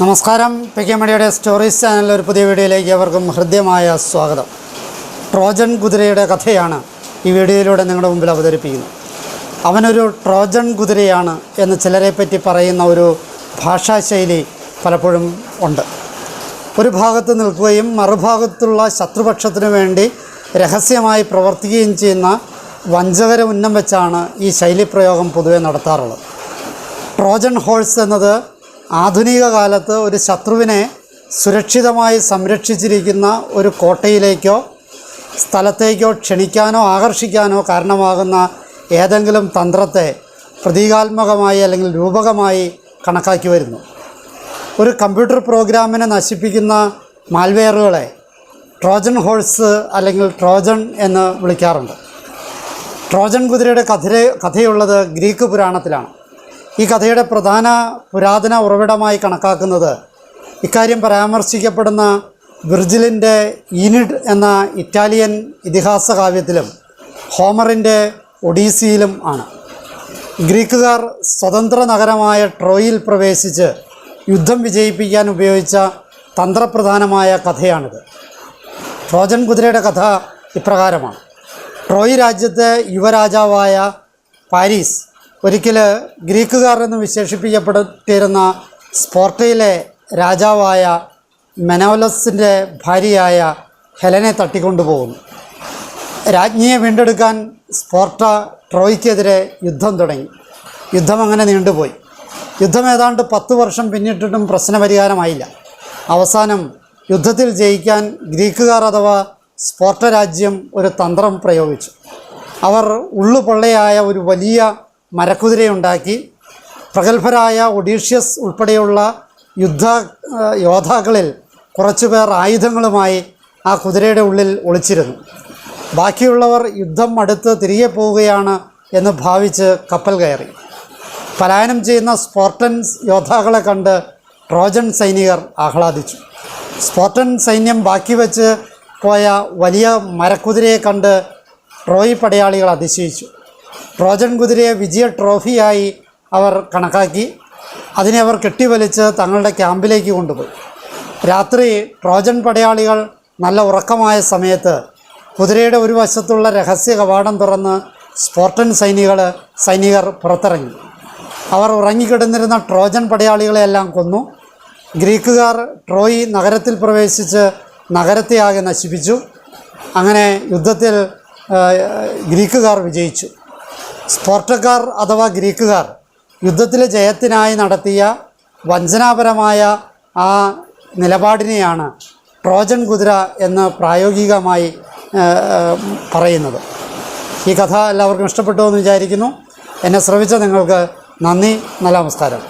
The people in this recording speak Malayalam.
നമസ്കാരം. പി കെ മണിയുടെ സ്റ്റോറീസ് ചാനലിൽ ഒരു പുതിയ വീഡിയോയിലേക്ക് അവർക്കും ഹൃദ്യമായ സ്വാഗതം. ട്രോജൻ കുതിരയുടെ കഥയാണ് ഈ വീഡിയോയിലൂടെ നിങ്ങളുടെ മുമ്പിൽ അവതരിപ്പിക്കുന്നത്. അവനൊരു ട്രോജൻ കുതിരയാണ് എന്ന് ചിലരെ പറ്റി പറയുന്ന ഒരു ഭാഷാശൈലി പലപ്പോഴും ഉണ്ട്. ഒരു ഭാഗത്ത് നിൽക്കുകയും മറുഭാഗത്തുള്ള ശത്രുപക്ഷത്തിനു വേണ്ടി രഹസ്യമായി പ്രവർത്തിക്കുകയും ചെയ്യുന്ന വഞ്ചകരെ ഉന്നം വെച്ചാണ് ഈ ശൈലിപ്രയോഗം പൊതുവെ നടത്താറുള്ളത്. ട്രോജൻ ഹോഴ്സ് എന്നത് ആധുനിക കാലത്ത് ഒരു ശത്രുവിനെ സുരക്ഷിതമായി സംരക്ഷിച്ചിരിക്കുന്ന ഒരു കോട്ടയിലേക്കോ സ്ഥലത്തേക്കോ ക്ഷണിക്കാനോ ആകർഷിക്കാനോ കാരണമാകുന്ന ഏതെങ്കിലും തന്ത്രത്തെ പ്രതീകാത്മകമായി അല്ലെങ്കിൽ രൂപകമായി കണക്കാക്കി വരുന്നു. ഒരു കമ്പ്യൂട്ടർ പ്രോഗ്രാമിനെ നശിപ്പിക്കുന്ന മാൽവെയറുകളെ ട്രോജൻ ഹോഴ്സ് അല്ലെങ്കിൽ ട്രോജൻ എന്ന് വിളിക്കാറുണ്ട്. ട്രോജൻ കുതിരയുടെ കഥ കഥയുള്ളത് ഗ്രീക്ക് പുരാണത്തിലാണ്. ഈ കഥയുടെ പ്രധാന പുരാതന ഉറവിടമായി കണക്കാക്കുന്നത് ഇക്കാര്യം പരാമർശിക്കപ്പെടുന്ന വിർജിലിന്റെ ഇനിഡ് എന്ന ഇറ്റാലിയൻ ഇതിഹാസ കാവ്യത്തിലും ഹോമറിന്റെ ഒഡീസിയിലും ആണ്. ഗ്രീക്കുകാർ സ്വതന്ത്ര നഗരമായ ട്രോയിൽ പ്രവേശിച്ച് യുദ്ധം വിജയിപ്പിക്കാൻ ഉപയോഗിച്ച തന്ത്രപ്രധാനമായ കഥയാണിത്. ട്രോജൻ കുതിരയുടെ കഥ ഇപ്രകാരമാണ്. ട്രോയ് രാജ്യത്തെ യുവരാജാവായ പാരീസ് ഒരിക്കൽ ഗ്രീക്കുകാർ എന്ന് വിശേഷിപ്പിക്കപ്പെട്ടിരുന്ന സ്പോർട്ടയിലെ രാജാവായ മെനോലസിന്റെ ഭാര്യയായ ഹെലനെ തട്ടിക്കൊണ്ടുപോകുന്നു. രാജ്ഞിയെ വീണ്ടെടുക്കാൻ സ്പോർട്ട ട്രോയ്ക്കെതിരെ യുദ്ധം തുടങ്ങി. യുദ്ധം അങ്ങനെ നീണ്ടുപോയി. യുദ്ധം ഏതാണ്ട് പത്ത് വർഷം പിന്നിട്ടിട്ടും പ്രശ്നപരിഹാരമായില്ല. അവസാനം യുദ്ധത്തിൽ ജയിക്കാൻ ഗ്രീക്കുകാർ അഥവാ സ്പോർട്ട രാജ്യം ഒരു തന്ത്രം പ്രയോഗിച്ചു. അവർ ഉള്ളുപൊള്ളയായ ഒരു വലിയ മരക്കുതിരയുണ്ടാക്കി പ്രഗത്ഭരായ ഒഡീഷ്യസ് ഉൾപ്പെടെയുള്ള യുദ്ധ യോദ്ധാക്കളിൽ കുറച്ചുപേർ ആയുധങ്ങളുമായി ആ കുതിരയുടെ ഉള്ളിൽ ഒളിച്ചിരുന്നു. ബാക്കിയുള്ളവർ യുദ്ധം അടുത്ത് തിരികെ പോവുകയാണ് എന്ന് ഭാവിച്ച് കപ്പൽ കയറി. പലായനം ചെയ്യുന്ന സ്പോർട്ടൻസ് യോദ്ധാക്കളെ കണ്ട് ട്രോജൻ സൈനികർ ആഹ്ലാദിച്ചു. സ്പോർട്ടൻ സൈന്യം ബാക്കി വെച്ച് പോയ വലിയ മരക്കുതിരയെ കണ്ട് ട്രോയി പടയാളികൾ അതിശയിച്ചു. ട്രോജൻ കുതിരയെ വിജയ ട്രോഫിയായി അവർ കണക്കാക്കി. അതിനെ അവർ കെട്ടിവലിച്ച് തങ്ങളുടെ ക്യാമ്പിലേക്ക് കൊണ്ടുപോയി. രാത്രി ട്രോജൻ പടയാളികൾ നല്ല ഉറക്കമായ സമയത്ത് കുതിരയുടെ ഒരു വശത്തുള്ള രഹസ്യ കവാടം തുറന്ന് സ്പോർട്ടൻ സൈനികൾ സൈനികർ പുറത്തിറങ്ങി. അവർ ഉറങ്ങിക്കിടന്നിരുന്ന ട്രോജൻ പടയാളികളെയെല്ലാം കൊന്നു. ഗ്രീക്കുകാർ ട്രോയി നഗരത്തിൽ പ്രവേശിച്ച് നഗരത്തെ ആകെ നശിപ്പിച്ചു. അങ്ങനെ യുദ്ധത്തിൽ ഗ്രീക്കുകാർ വിജയിച്ചു. സ്പോർട്ടക്കാർ അഥവാ ഗ്രീക്കുകാർ യുദ്ധത്തിലെ ജയത്തിനായി നടത്തിയ വഞ്ചനാപരമായ ആ നിലപാടിനെയാണ് ട്രോജൻ കുതിര എന്ന് പ്രായോഗികമായി പറയുന്നത്. ഈ കഥ എല്ലാവർക്കും ഇഷ്ടപ്പെട്ടു എന്ന് വിചാരിക്കുന്നു. എന്നെ ശ്രമിച്ച നിങ്ങൾക്ക് നന്ദി നല്ല നമസ്കാരം.